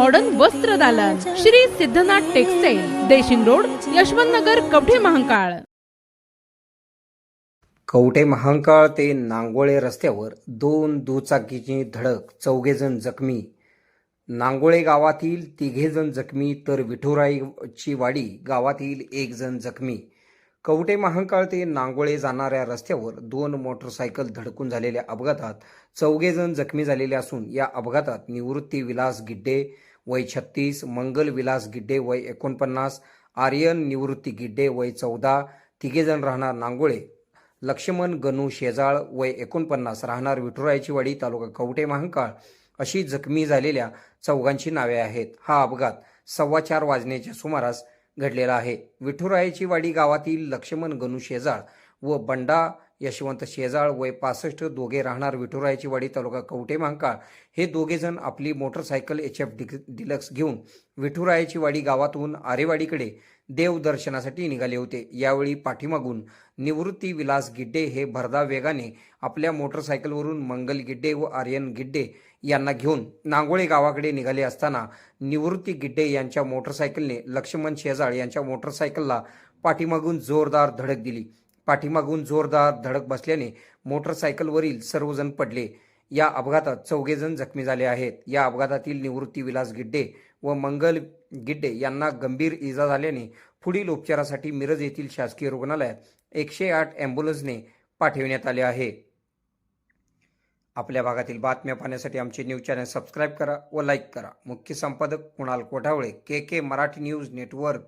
Modern वस्त्र दालन Shri Siddhanath textile Deshing road Yashwant Nagar Kavathe Mahankal. Kavathe Mahankal ते नांगोळे रस्त्यावर दोन दुचाकीची धडक चौघेजण जखमी. नांगोळे गावातील तिघेजण जखमी तर विठुराईची वाडी गावातील एक जण जखमी. कवटे महांकाळ ते नांगोळे जाणाऱ्या रस्त्यावर दोन मोटरसायकल धडकून झालेल्या अपघातात चौघेजण जखमी झालेले असून या अपघातात निवृत्ती विलास गिड्डे वय छत्तीस मंगल विलास गिड्डे वय एकोणपन्नास आर्यन निवृत्ती गिड्डे वय चौदा तिघेजण राहणार नांगोळे. लक्ष्मण गणू शेजाळ वय एकोणपन्नास राहणार विठुरायची वाडी तालुका कवटे महांकाळ अशी जखमी झालेल्या चौघांची नावे आहेत. हा अपघात सव्वा चार वाजण्याच्या सुमारास घडलेला आहे. विठुरायाची वाडी गावातील लक्ष्मण गणू शेजाळ व बंडा यशवंत शेजाळ वय पासष्ट दोघे राहणार विठुरायाची वाडी तालुका कवठे महांकाळ. हे दोघेजण आपली मोटरसायकल एच एफ डिलक्स घेऊन विठुरायाची वाडी गावातून आरेवाडीकडे देवदर्शनासाठी निघाले होते. यावेळी पाठीमागून निवृत्ती विलास गिड्डे हे भरदा वेगाने आपल्या मोटरसायकलवरून मंगल गिड्डे व आर्यन गिड्डे यांना घेऊन नांगोळे गावाकडे निघाले असताना निवृत्ती गिड्डे यांच्या मोटरसायकलने लक्ष्मण शेजाळ यांच्या मोटरसायकलला पाठीमागून जोरदार धडक दिली. पाठीमागून जोरदार धडक बसल्याने मोटरसायकलवरील सर्वजण पडले. या अपघातात चौघेजण जखमी झाले आहेत. या अपघातातील निवृत्ती विलास गिड्डे व मंगल गिड्डे यांना गंभीर इजा झाल्याने पुढील उपचारासाठी मिरज येथील शासकीय रुग्णालयात एकशे आठ ॲम्ब्युलन्सने पाठविण्यात आले आहे. आपल्या भागातील बातम्या पाहण्यासाठी आमचे न्यूज चॅनल सबस्क्राईब करा व लाईक करा. मुख्य संपादक Kunal Kothawale K K Marathi news network.